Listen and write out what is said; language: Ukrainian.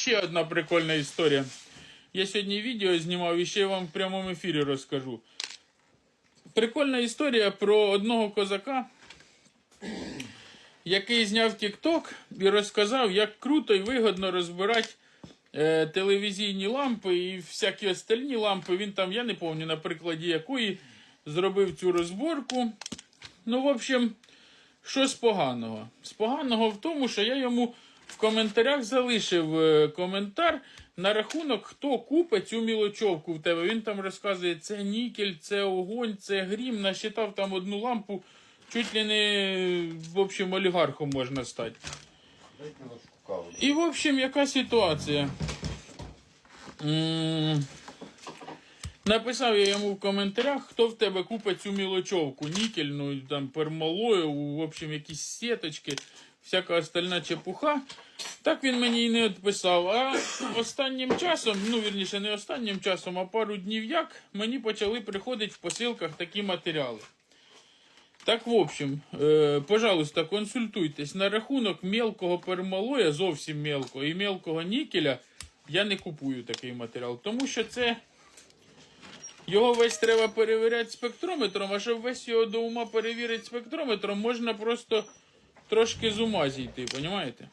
ще одна прикольна історія. Я сьогодні відео знімав і ще вам в прямому ефірі розкажу. Прикольна історія про одного козака, який зняв TikTok і розказав, як круто і вигодно розбирати е, телевізійні лампи і всякі остальні лампи. Він там, я не пам'ятаю, на прикладі якої зробив цю розборку. Ну, в общем, що з поганого? З поганого в тому, що я йому в коментарях залишив е, коментар на рахунок, хто купить цю мілочовку в тебе. Він там розказує, це нікель, це огонь, це грім. Насчитав там одну лампу, чуть ли не в общем, олігархом можна стати. І, в общем, яка ситуація? М, Написав я йому в коментарях, хто в тебе купить цю мілочовку, нікельну, там, пермалою, в общем, якісь сіточки, всяка остальна чепуха. Так він мені і не відписав. А останнім часом, ну вірніше, не останнім часом, а пару днів як, мені почали приходити в посилках такі матеріали. Так, в общем, е, пожалуйста, консультуйтесь. На рахунок мелкого пермалоя, зовсім мелкого, і мелкого нікеля я не купую такий матеріал, тому що це. Його весь треба перевіряти спектрометром, а щоб весь його до ума перевірити спектрометром, можна просто трошки з ума зійти, понімаєте?